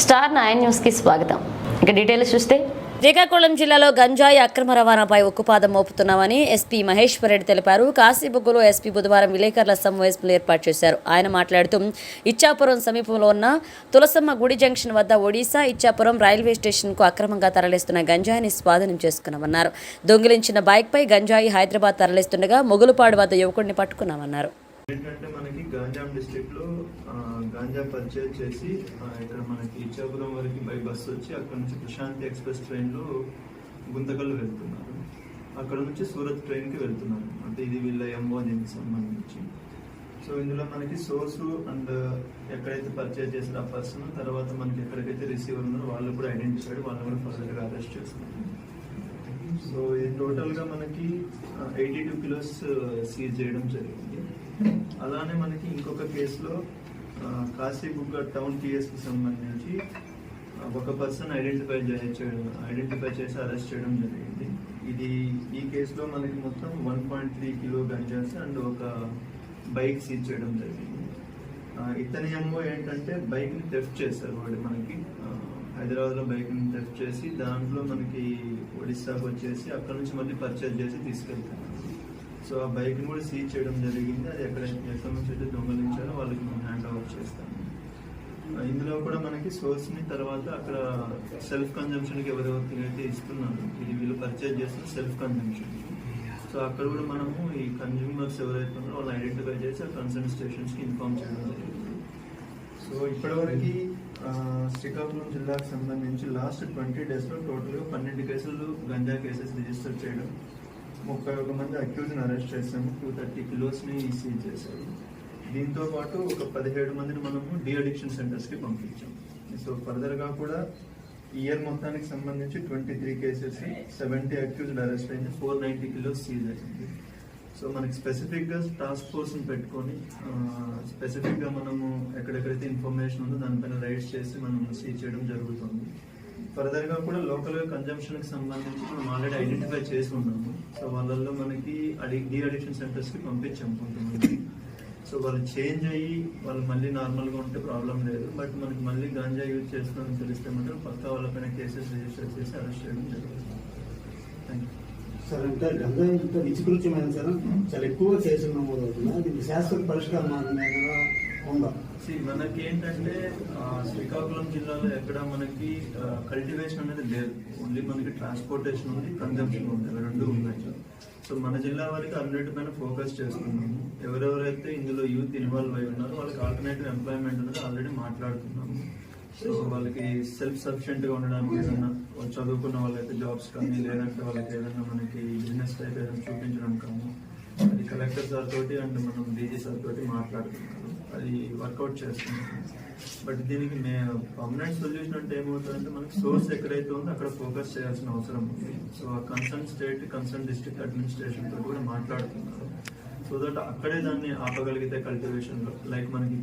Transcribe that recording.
Star nine న్యూస్కి స్వాగతం. ఇక డీటెయిల్స్ చూస్తే శ్రీకాకుళం జిల్లాలో గంజాయి అక్రమ రవాణాపై ఉక్కుపాదం మోపుతున్నామని ఎస్పీ మహేశ్వర్ రెడ్డి తెలిపారు. కాశీబుగ్గులో ఎస్పీ బుధవారం విలేకరుల సమావేశంలో ఏర్పాటు చేశారు. ఆయన మాట్లాడుతూ ఇచ్చాపురం సమీపంలో ఉన్న తులసమ్మ గుడి జంక్షన్ వద్ద ఒడిశా ఇచ్చాపురం రైల్వే స్టేషన్కు అక్రమంగా తరలిస్తున్న గంజాయిని స్వాధీనం చేసుకున్నామన్నారు. దొంగిలించిన బైక్పై గంజాయి హైదరాబాద్ తరలిస్తుండగా మొగులుపాడు వద్ద యువకుడిని పట్టుకున్నామన్నారు. ఏంటంటే మనకి గాంజాం డిస్ట్రిక్ట్లో గాంజా పర్చేజ్ చేసి ఇక్కడ మనకి ఇచ్చాపురం వరకు బై బస్సు వచ్చి అక్కడ నుంచి ప్రశాంతి ఎక్స్ప్రెస్ ట్రైన్లో గుంతకల్ వెళ్తున్నారు. అక్కడ నుంచి సూరత్ ట్రైన్కి వెళ్తున్నారు. అంటే ఇది వీళ్ళ ఎంఓ దీనికి సంబంధించి. సో ఇందులో మనకి సోర్స్ అండ్ ఎక్కడైతే పర్చేజ్ చేసిన ఆ పర్సన్ తర్వాత మనకి ఎక్కడికైతే రిసీవర్ ఉన్నారో వాళ్ళు కూడా ఐడెంటిఫైడ్ వాళ్ళు కూడా ఫర్దర్గా అరెస్ట్ చేస్తున్నారు. సో ఇది టోటల్గా మనకి ఎయిటీ టూ కిలోస్ సీజ్ చేయడం జరిగింది. అలానే మనకి ఇంకొక కేసులో కాశీబుగ్గ టౌన్ టీఎస్కి సంబంధించి ఒక పర్సన్ ఐడెంటిఫై చేయడం ఐడెంటిఫై చేసి అరెస్ట్ చేయడం జరిగింది. ఇది ఈ కేసులో మనకి మొత్తం వన్ పాయింట్ త్రీ కిలో గంజాస్ అండ్ ఒక బైక్ సీజ్ చేయడం జరిగింది. ఇతని ఏమో ఏంటంటే బైక్ని టెఫ్ట్ చేశారు వాడు మనకి. హైదరాబాద్లో బైక్ని టెఫ్ట్ చేసి దాంట్లో మనకి ఒడిస్సాకు వచ్చేసి అక్కడ నుంచి మళ్ళీ పర్చేజ్ చేసి తీసుకెళ్తారు. సో ఆ బైక్ని కూడా సీజ్ చేయడం జరిగింది. అది ఎక్కడ ఎక్కడ నుంచి అయితే దొంగలించారో వాళ్ళకి మనం హ్యాండ్ ఓవర్ చేస్తాము ఇందులో కూడా మనకి సోర్స్ని తర్వాత అక్కడ సెల్ఫ్ కన్జంప్షన్కి ఎవరెవరికి అయితే ఇస్తున్నారు ఇది వీళ్ళు పర్చేజ్ చేస్తున్న సెల్ఫ్ కన్జంప్షన్. సో అక్కడ కూడా మనము ఈ కన్జ్యూమర్స్ ఎవరైతే ఉన్నారో వాళ్ళు ఐడెంటిఫై చేసి ఆ కన్సర్న్ స్టేషన్స్కి ఇన్ఫామ్ ఇన్ఫార్మ్ చేయడం జరిగింది. సో ఇప్పటివరకు శ్రీకాకుళం జిల్లాకు సంబంధించి లాస్ట్ ట్వంటీ డేస్లో టోటల్గా పన్నెండు కేసులు గంజా కేసెస్ రిజిస్టర్ చేయడం ముప్పై ఒక మంది అక్యూజ్ అరెస్ట్ చేశాము. టూ థర్టీ కిలోస్ని సీజ్ చేశారు. దీంతో పాటు ఒక పదిహేడు మందిని మనము డి అడిక్షన్ పంపించాం. సో ఫర్దర్గా కూడా ఇయర్ మొత్తానికి సంబంధించి twenty three cases seventy accused arrest అయింది. ఫోర్ నైన్టీ కిలోస్ సీజ్ అయింది. సో మనకి స్పెసిఫిక్గా టాస్క్ ఫోర్స్ని పెట్టుకొని స్పెసిఫిక్గా మనము ఎక్కడెక్కడైతే ఇన్ఫర్మేషన్ ఉందో దానిపైన రైడ్స్ చేసి మనం సీజ్ చేయడం జరుగుతుంది. ఫర్దర్గా కూడా లోకల్గా కన్జంప్షన్కి సంబంధించి మనం ఆల్రెడీ ఐడెంటిఫై చేసి ఉన్నాము. సో వాళ్ళల్లో మనకి అడి అడిక్షన్ సెంటర్స్కి పంపించాం కొంతమంది. సో వాళ్ళు చేంజ్ అయ్యి వాళ్ళు మళ్ళీ నార్మల్గా ఉంటే ప్రాబ్లం లేదు. బట్ మనకి మళ్ళీ గాంజా యూజ్ చేస్తున్నారని తెలిస్తే మాత్రం పక్కా వాళ్ళపైన కేసెస్ రిజిస్టర్ చేసి అరెస్ట్ చేయడం జరుగుతుంది. థ్యాంక్ యూ సార్ అంటే గంజాయి ఇంత నిత్యకృత్యమైన సార్ చాలా ఎక్కువ కేసులు నమోదవుతున్నాయి. దీనికి శాశ్వత పరిష్కారం మార్గం ఉందా? మనకి ఏంటంటే శ్రీకాకుళం జిల్లాలో ఎక్కడ మనకి కల్టివేషన్ అనేది లేదు. ఓన్లీ మనకి ట్రాన్స్పోర్టేషన్ ఉంది కన్జంప్షన్ ఉంది. రెండు ఉన్నాయి. సో మన జిల్లా వారికి అన్నిటిపైన ఫోకస్ చేస్తున్నాము. ఎవరెవరైతే ఇందులో యూత్ ఇన్వాల్వ్ అయి ఉన్నారో వాళ్ళకి ఆల్టర్నేటివ్ ఎంప్లాయ్మెంట్ అనేది ఆల్రెడీ మాట్లాడుతున్నాము. సో వాళ్ళకి సెల్ఫ్ సఫిషియెంట్గా ఉండడానికి ఏదైనా చదువుకున్న వాళ్ళైతే జాబ్స్ కానీ లేదంటే వాళ్ళకి ఏదైనా మనకి బిజినెస్ టైప్ ఏదైనా చూపించడం కానీ అది కలెక్టర్ సార్ తోటి అండ్ మనం డీజీ సార్ తోటి మాట్లాడుతున్నారు అది వర్కౌట్ చేస్తున్నాం బట్ దీనికి మే పర్మనెంట్ సొల్యూషన్ అంటే ఏమవుతుందంటే మనకి సోర్స్ ఎక్కడైతే ఉందో అక్కడ ఫోకస్ చేయాల్సిన అవసరం ఉంది. సో ఆ కన్సర్న్ స్టేట్ కన్సర్న్ డిస్ట్రిక్ట్ అడ్మినిస్ట్రేషన్తో కూడా మాట్లాడుతున్నారు సో దట్ అక్కడే దాన్ని ఆపగలిగితే కల్టివేషన్లో లైక్ మనకి